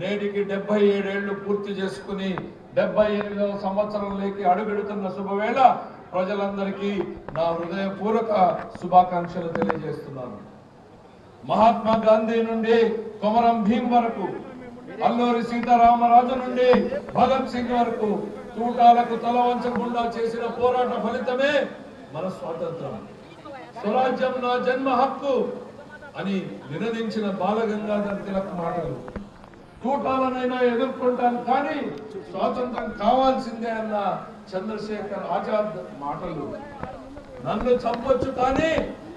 నేటికి డెబ్బై ఏడేళ్ళు పూర్తి చేసుకుని డెబ్బై ఎనిమిదవ సంవత్సరంలోకి అడుగెడుతున్న శుభవేళ ప్రజలందరికీ నా హృదయపూర్వక శుభాకాంక్షలు తెలియజేస్తున్నాను. మహాత్మా గాంధీ నుండి కొమరం భీం వరకు అల్లూరి సీతారామరాజు నుండి భగత్ సింగ్ వరకు తూటాలకు తల వంచకుండా చేసిన పోరాట ఫలితమే మన స్వాతంత్రం. స్వరాజ్యం నా జన్మ హక్కు అని నినదించిన బాలగంగాధర్ తిలక్ మాటలు. కూటాలనైనా ఎదుర్కొంటాను కానీ స్వాతంత్రం కావాల్సిందే అన్న చంద్రశేఖర్ ఆజాద్ మాటలు. నన్ను చంపొచ్చు కానీ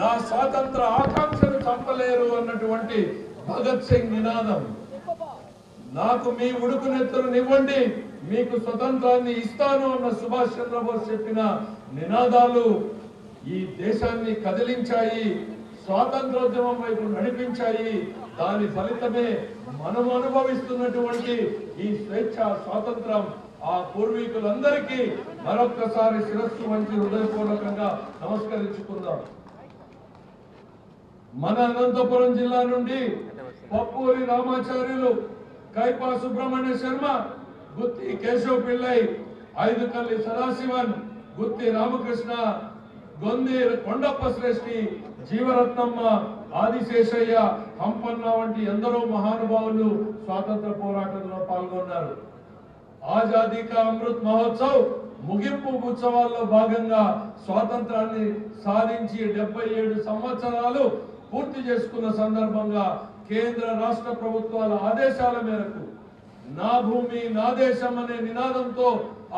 నా స్వాతంత్ర ఆకాంక్షను చంపలేరు అన్నటువంటి భగత్ సింగ్ నినాదం. నాకు మీ ఉడుకునెత్తులనివ్వండి మీకు స్వతంత్రాన్ని ఇస్తాను అన్న సుభాష్ చంద్రబోస్ చెప్పిన నినాదాలు ఈ దేశాన్ని కదిలించాయి స్వాతంత్రోద్యమం వైపు నడిపించాయి దాని ఫలితమే మనం అనుభవిస్తున్నటువంటి ఈ స్వేచ్ఛ స్వాతంత్రం. ఆ పూర్వీకులందరికీ మరొక్కసారి శిరస్సు మంచి హృదయపూర్వకంగా నమస్కరించుకుందాం. మన అనంతపురం జిల్లా నుండి పప్పూరి రామాచార్యులు కైపా సుబ్రహ్మణ్య శర్మ గుత్తి కేశవ్ పిల్లై ఐదు తల్లి సదాశివన్ గుత్తి రామకృష్ణ గొంది కొండప్ప శ్రేష్ఠి జీవరత్నమ్మ ఆదిశేషయ్య హంపన్న వంటి ఎందరో మహానుభావులు స్వాతంత్ర పోరాటంలో పాల్గొన్నారు. ఆజాదీ కా అమృత్ మహోత్సవ్ ముగింపు ఉత్సవాల్లో భాగంగా స్వాతంత్రాన్ని సాధించి డెబ్బై ఏడు సంవత్సరాలు పూర్తి చేసుకున్న సందర్భంగా కేంద్ర రాష్ట్ర ప్రభుత్వాల ఆదేశాల మేరకు నా భూమి నా దేశం అనే నినాదంతో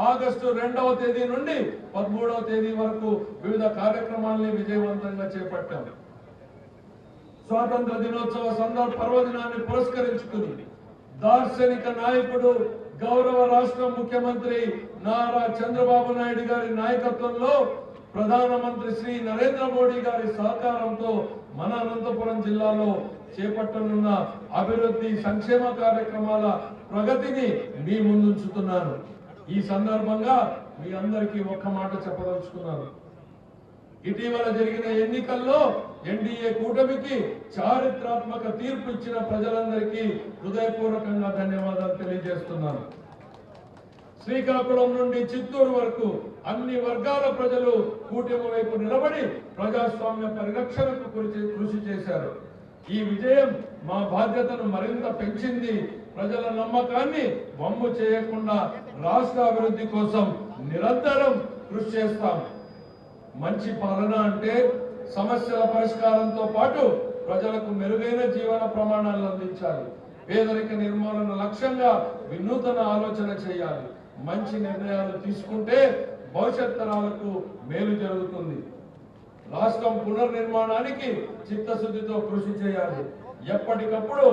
ఆగస్టు రెండవ తేదీ నుండి పదమూడవ తేదీ వరకు వివిధ కార్యక్రమాల్ని విజయవంతంగా చేపట్టాము స్వాతంత్ర దినోత్సవ సందర్భ పర్వదినాన్ని పురస్కరించుకుని దార్శనిక నాయకుడు గౌరవ రాష్ట్ర ముఖ్యమంత్రి నారా చంద్రబాబు నాయుడు గారి నాయకత్వంలో ప్రధానమంత్రి శ్రీ నరేంద్ర మోడీ గారి సహకారంతో మన అనంతపురం జిల్లాలో చేపట్టనున్న అభివృద్ధి సంక్షేమ కార్యక్రమాల ప్రగతిని మీ ముందుంచుతున్నాను. ఈ సందర్భంగా మీ అందరికీ ఒక్క మాట చెప్పదలుచుకున్నాను. ఇటీవల జరిగిన ఎన్నికల్లో ఎన్డీఏ కూటమికి చారిత్రాత్మక తీర్పు ఇచ్చిన ప్రజలందరికీ హృదయపూర్వకంగా ధన్యవాదాలు తెలియజేస్తున్నాను. శ్రీకాకుళం నుండి చిత్తూరు వరకు అన్ని వర్గాల ప్రజలు కూటమి వైపు నిలబడి ప్రజాస్వామ్య పరిరక్షణకు కృషి కృషి చేశారు. ఈ విజయం మా బాధ్యతను మరింత పెంచింది. ప్రజల నమ్మకాన్ని వమ్ము చేయకుండా రాష్ట్ర అభివృద్ధి కోసం నిరంతరం కృషి చేస్తాం. మంచి పాలన అంటే సమస్యల పరిష్కారంతో పాటు ప్రజలకు మెరుగైన జీవన ప్రమాణాలు అందించాలి. పేదరిక నిర్మూలన లక్ష్యంగా వినూతన ఆలోచన చేయాలి. మంచి నిర్ణయాలు తీసుకుంటే భవిష్యత్ తరాలకు మేలు జరుగుతుంది. రాష్ట్రం పునర్నిర్మాణానికి చిత్తశుద్ధితో కృషి చేయాలి. ఎప్పటికప్పుడు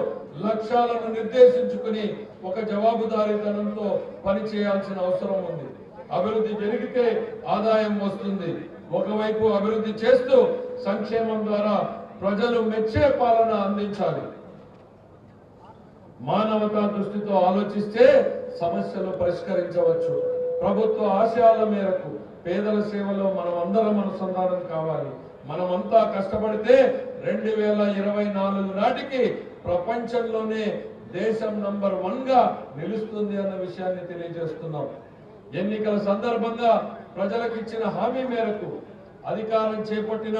లక్ష్యాలను నిర్దేశించుకుని ఒక జవాబుదారీతనంతో పనిచేయాల్సిన అవసరం ఉంది. అభివృద్ధి జరిగితే ఆదాయం వస్తుంది. ఒకవైపు అభివృద్ధి చేస్తూ సంక్షేమం ద్వారా ప్రజలు మెచ్చే పాలన అందించాలి. మానవతా దృష్టితో ఆలోచిస్తే సమస్యలు పరిష్కరించవచ్చు. ప్రభుత్వ ఆశయాల మేరకు పేదల సేవలో మనం అందరం అనుసంధానం కావాలి. మనమంతా కష్టపడితే రెండు వేల ఇరవై నాలుగు నాటికి ప్రపంచంలోనే దేశం నంబర్ వన్గా నిలుస్తుంది అన్న విషయాన్ని తెలియజేస్తున్నాం. ఎన్నికల సందర్భంగా ప్రజలకు ఇచ్చిన హామీ మేరకు అధికారం చేపట్టిన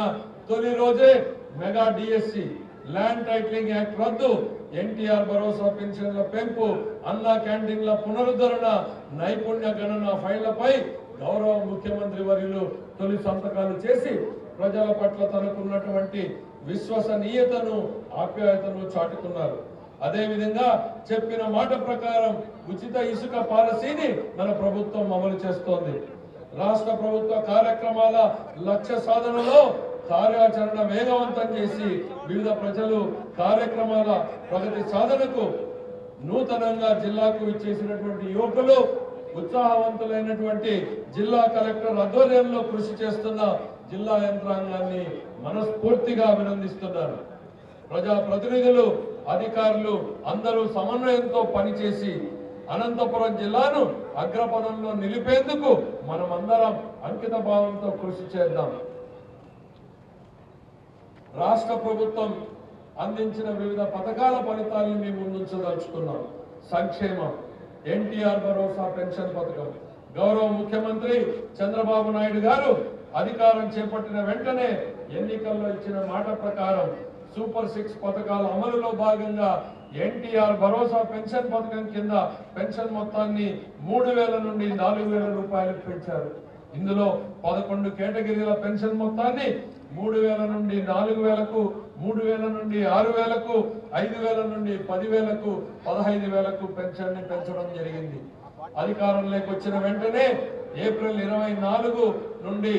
తొలి రోజే mega DSC land titling act రద్దు ఎన్టీఆర్ భరోసా పెన్షన్ల పెంపు అన్నా క్యాంటీన్ల పునరుద్ధరణ నైపుణ్య గణన ఫైళ్ళపై గౌరవ ముఖ్యమంత్రి వర్యులు తొలి సంతకాలు చేసి ప్రజల పట్ల తనకున్నటువంటి విశ్వసనీయతను ఆప్యాయతను చాటుకున్నారు. అదేవిధంగా చెప్పిన మాట ప్రకారం ఉచిత ఇసుక పాలసీని మన ప్రభుత్వం అమలు చేస్తోంది. రాష్ట్ర ప్రభుత్వ కార్యక్రమాల లక్ష్య సాధనలో కార్యాచరణ వేగవంతం చేసి వివిధ ప్రజలు కార్యక్రమాల ప్రగతి సాధనకు నూతనంగా జిల్లాకు ఇచ్చేసినటువంటి యువకులు ఉత్సాహవంతులైనటువంటి జిల్లా కలెక్టర్ ఆధ్వర్యంలో కృషి చేస్తున్న జిల్లా యంత్రాంగాన్ని మనస్ఫూర్తిగా అభినందిస్తున్నారు. ప్రజా ప్రతినిధులు అధికారులు అందరూ సమన్వయంతో పనిచేసి అనంతపురం జిల్లాను అగ్రపదంలో నిలిపేందుకు మనమందరం అంకిత భావంతో కృషి చేద్దాం. రాష్ట్ర ప్రభుత్వం అందించిన వివిధ పథకాల ఫలితాలను మేము ముందుంచదలుచుకున్నాం. సంక్షేమం ఎన్టీఆర్ భరోసా పెన్షన్ పథకం గౌరవ ముఖ్యమంత్రి చంద్రబాబు నాయుడు గారు అధికారం చేపట్టిన వెంటనే ఎన్నికల్లో ఇచ్చిన మాట ప్రకారం సూపర్ సిక్స్ పథకాల అమలులో భాగంగా ఎన్టీఆర్ భరోసా పెన్షన్ పథకం కింద పెన్షన్ మొత్తాన్ని మూడు వేల నుండి నాలుగు వేల రూపాయలకు పెంచారు. ఇందులో పదకొండు కేటగిరీల పెన్షన్ మొత్తాన్ని మూడు వేల నుండి నాలుగు వేలకు మూడు వేల నుండి ఆరు వేలకు ఐదు వేల నుండి పది వేలకు పదహైదు వేలకు పెన్షన్ని పెంచడం జరిగింది. అధికారంలోకి వచ్చిన వెంటనే ఏప్రిల్ ఇరవై నాలుగు నుండి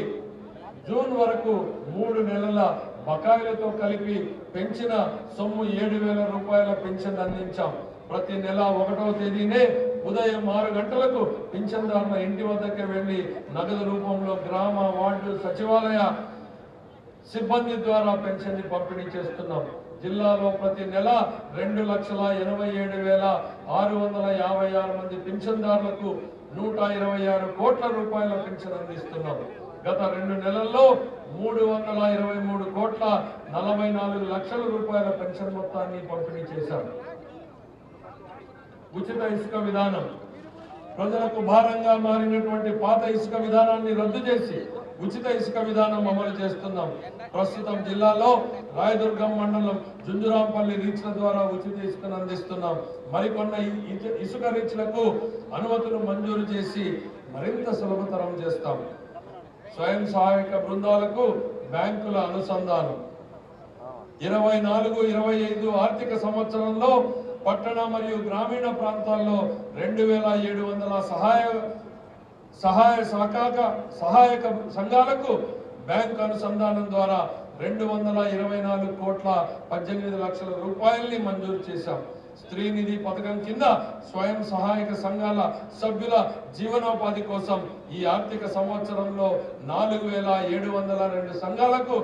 జూన్ వరకు మూడు నెలల బకాయిలతో కలిపి పెంచిన సొమ్ము ఏడు వేల రూపాయల పెన్షన్ అందించాం. ప్రతి నెల ఒకటో తేదీనే ఉదయం ఆరు గంటలకు పింఛన్దారుల ఇంటి వద్దకే వెళ్ళి నగదు రూపంలో గ్రామ వార్డు సచివాలయ సిబ్బంది ద్వారా పెన్షన్ని పంపిణీ చేస్తున్నాం. జిల్లాలో ప్రతి నెల రెండు లక్షల ఎనభై ఏడు వేల ఆరు వందల యాభై ఆరు మంది పింఛన్దారులకు నూట ఇరవై ఆరు కోట్ల రూపాయల పెన్షన్ అందిస్తున్నాం. గత రెండు నెలల్లో మూడు వందల ఇరవై మూడు కోట్ల నలభై నాలుగు లక్షల రూపాయల పెన్షన్ మొత్తాన్ని పంపిణీ చేశారు. ఉచిత ఇసుక విధానం. ప్రజలకు భారంగా మారినటువంటి పాత ఇసుక విధానాన్ని రద్దు చేసి ఉచిత ఇసుక విధానం అమలు చేస్తున్నాం. ప్రస్తుతం జిల్లాలో రాయదుర్గం మండలం జుంజురాంపల్లి రీచ్ల ద్వారా ఉచిత ఇసుకను అందిస్తున్నాం. మరికొన్న ఇసుక రీచ్లకు అనుమతులు మంజూరు చేసి మరింత సులభతరం చేస్తాం. స్వయం సహాయక బృందాలకు బ్యాంకుల అనుసంధానం. ఇరవై నాలుగు ఇరవై ఐదు ఆర్థిక సంవత్సరంలో పట్టణ మరియు గ్రామీణ ప్రాంతాల్లో రెండు వేల ఏడు వందల సహాయ సహాయ సహకాక సహాయక సంఘాలకు బ్యాంక్ అనుసంధానం ద్వారా రెండు వందల ఇరవై నాలుగు కోట్ల పద్దెనిమిది లక్షల రూపాయల్ని మంజూరు చేశాం. స్త్రీ నిధి పథకం కింద స్వయం సహాయక సంఘాల సభ్యుల జీవనోపాధి కోసం ఈ ఆర్థిక సంవత్సరంలో నాలుగు వేల ఏడు వందల రెండు సంఘాలకు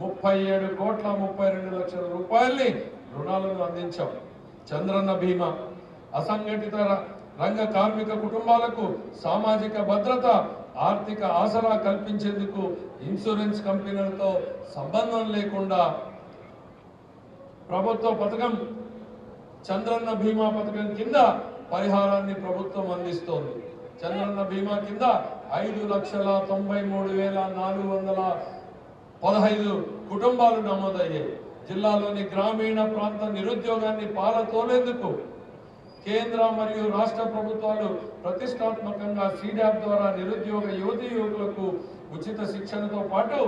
ముప్పై ఏడు కోట్ల ముప్పై రెండు లక్షల రూపాయల్ని రుణాలను అందించాం. చంద్రన్న బీమా అసంఘటిత రంగ కార్మిక కుటుంబాలకు సామాజిక భద్రత ఆర్థిక ఆసరా కల్పించేందుకు ఇన్సూరెన్స్ కంపెనీలతో సంబంధం లేకుండా ప్రభుత్వ పథకం చంద్రన్న బీమా పథకం కింద పరిహారాన్ని ప్రభుత్వం అందిస్తోంది. చంద్రన్న బీమా కింద ఐదు లక్షల తొంభై మూడు వేల నాలుగు వందల పదహైదు కుటుంబాలు నమోదయ్యాయి. జిల్లాలోని గ్రామీణ ప్రాంత నిరుద్యోగాన్ని పాలతోలేందుకు కేంద్ర మరియు రాష్ట్ర ప్రభుత్వాలు ప్రతిష్టాత్మకంగా సీడాప్ ద్వారా నిరుద్యోగ యువతి యువకులకు ఉచిత శిక్షణతో పాటు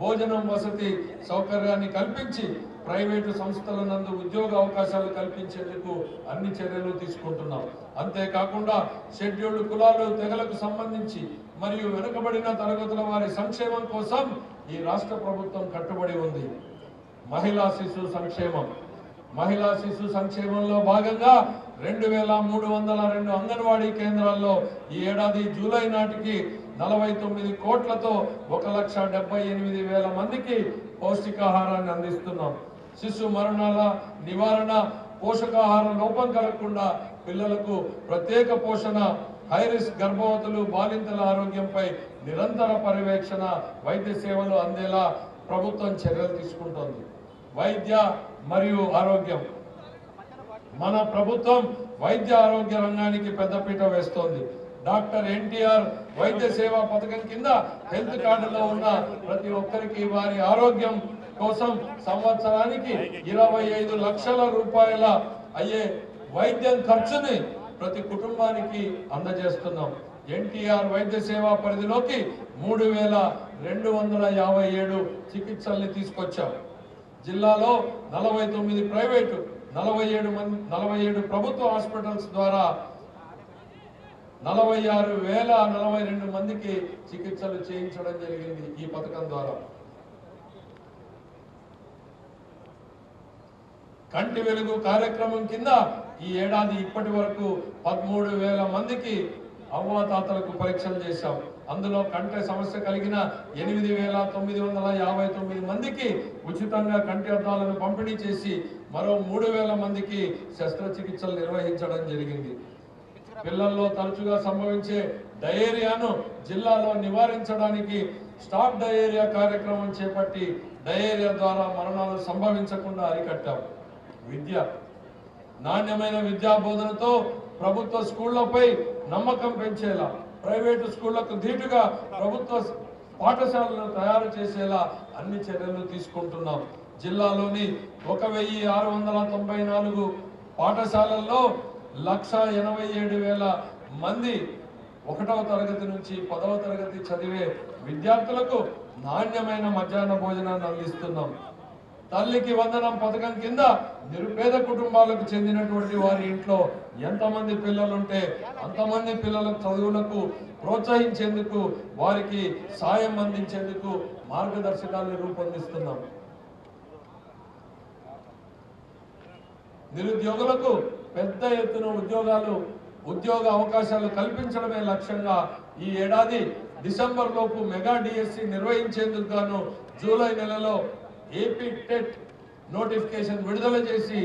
భోజనం వసతి సౌకర్యాన్ని కల్పించి ప్రైవేటు సంస్థల నందు ఉద్యోగ అవకాశాలు కల్పించేందుకు అన్ని చర్యలు తీసుకుంటున్నాం. అంతేకాకుండా షెడ్యూల్డ్ కులాలు తెగలకు సంబంధించి మరియు వెనుకబడిన తరగతుల వారి సంక్షేమం కోసం ఈ రాష్ట్ర ప్రభుత్వం కట్టుబడి ఉంది. మహిళా శిశు సంక్షేమం. మహిళా శిశు సంక్షేమంలో భాగంగా రెండు వేల మూడు వందల రెండు అంగన్వాడీ కేంద్రాల్లో ఈ ఏడాది జూలై నాటికి నలభై తొమ్మిది కోట్లతో ఒక లక్ష డెబ్బై ఎనిమిది వేల మందికి పౌష్టికాహారాన్ని అందిస్తున్నాం. శిశు మరణాల నివారణ పోషకాహార లోపం కలగకుండా పిల్లలకు ప్రత్యేక పోషణ హైరిస్క్ గర్భవతులు బాలింతల ఆరోగ్యంపై నిరంతర పర్యవేక్షణ వైద్య సేవలు అందేలా ప్రభుత్వం చర్యలు తీసుకుంటోంది. వైద్య మరియు ఆరోగ్యం. మన ప్రభుత్వం వైద్య ఆరోగ్య రంగానికి పెద్దపీట వేస్తోంది. డాక్టర్ ఎన్టీఆర్ వైద్య సేవా పథకం కింద హెల్త్ కార్డులో ఉన్న ప్రతి ఒక్కరికి వారి ఆరోగ్యం కోసం సంవత్సరానికి ఇరవై ఐదు లక్షల రూపాయల అయ్యే వైద్యం ఖర్చుని ప్రతి కుటుంబానికి అందజేస్తున్నాం. ఎన్టీఆర్ వైద్య సేవా పరిధిలోకి మూడు వేల రెండు వందల యాభై ఏడు చికిత్సల్ని తీసుకొచ్చాం. జిల్లాలో నలభై తొమ్మిది ప్రైవేటు నలభై ఏడు మంది నలభై ఏడు ప్రభుత్వ హాస్పిటల్స్ ద్వారా నలభై ఆరు వేల నలభై రెండు మందికి చికిత్సలు చేయించడం జరిగింది ఈ పథకం ద్వారా. కంటి వెలుగు కార్యక్రమం కింద ఈ ఏడాది ఇప్పటి వరకు పదమూడు వేల మందికి అవ్వాతాతలకు పరీక్షలు చేశాం. అందులో కంటి సమస్య కలిగిన ఎనిమిది వేల తొమ్మిది వందల యాభై తొమ్మిది మందికి ఉచితంగా కంటి అద్దాలను పంపిణీ చేసి మరో మూడు వేల మందికి శస్త్రచికిత్సలు నిర్వహించడం జరిగింది. పిల్లల్లో తరచుగా సంభవించే డయేరియాను జిల్లాలో నివారించడానికి స్టాప్ డయేరియా కార్యక్రమం చేపట్టి డయేరియా ద్వారా మరణాలు సంభవించకుండా అరికట్టాం. విద్య నాణ్యమైన విద్యా బోధనతో ప్రభుత్వ స్కూళ్ళపై నమ్మకం పెంచేలా ప్రైవేటు స్కూళ్ళకు ధీటుగా ప్రభుత్వ పాఠశాలను తయారు చేసేలా అన్ని చర్యలు తీసుకుంటున్నాం. జిల్లాలోని ఒక వెయ్యి ఆరు వందల తొంభై నాలుగు పాఠశాలల్లో లక్ష ఎనభై ఏడు వేల మంది ఒకటవ తరగతి నుంచి పదవ తరగతి చదివే విద్యార్థులకు నాణ్యమైన మధ్యాహ్న భోజనాన్ని అందిస్తున్నాం. తల్లికి వందనం పథకం కింద నిరుపేద కుటుంబాలకు చెందినటువంటి వారి ఇంట్లో ఎంతమంది పిల్లలుంటే అంతమంది పిల్లల చదువులకు ప్రోత్సహించేందుకు వారికి సాయం అందించేందుకు మార్గదర్శకాలను రూపొందిస్తున్నాం. నిరుద్యోగులకు పెద్ద ఎత్తున ఉద్యోగాలు ఉద్యోగ అవకాశాలు కల్పించడమే లక్ష్యంగా ఈ ఏడాది డిసెంబర్ లోపు మెగా డిఎస్సి నిర్వహించేందుకు గాను జూలై నెలలో ఏపీ టెట్ నోటిఫికేషన్ విడుదల చేసి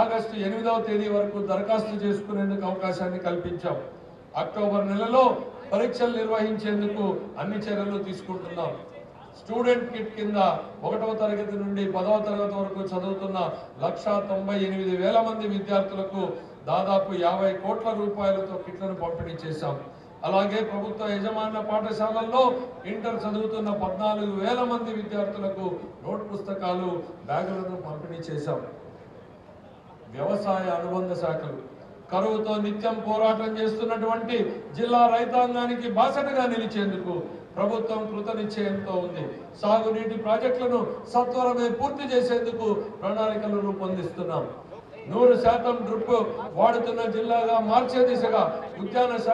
ఆగస్టు ఎనిమిదవ తేదీ వరకు దరఖాస్తు చేసుకునేందుకు అవకాశాన్ని కల్పించాం. అక్టోబర్ నెలలో పరీక్షలు నిర్వహించేందుకు అన్ని చర్యలు తీసుకుంటున్నాం. స్టూడెంట్ కిట్ కింద ఒకటవ తరగతి నుండి పదవ తరగతి వరకు చదువుతున్న లక్ష తొంభై ఎనిమిది వేల మంది విద్యార్థులకు దాదాపు యాభై కోట్ల రూపాయలతో కిట్లను పంపిణీ చేశాం. అలాగే ప్రభుత్వ యజమాన్య పాఠశాలల్లో ఇంటర్ చదువుతున్న పద్నాలుగు వేల మంది విద్యార్థులకు నోట్ పుస్తకాలు బ్యాగులను పంపిణీ చేశాం. వ్యవసాయ అనుబంధ శాఖలు. కరువుతో నిత్యం పోరాటం చేస్తున్నటువంటి జిల్లా రైతాంగానికి బాసటగా నిలిచేందుకు ప్రభుత్వం కృతనిశ్చయంతో ఉంది. సాగునీటి ప్రాజెక్టులను సత్వరమే పూర్తి చేసేందుకు ప్రణాళికలు రూపొందిస్తున్నాం. నూరు శాతం డ్రిప్ వాడుతున్న జిల్లాగా మార్చే దిశగా ఉద్యాన శాఖ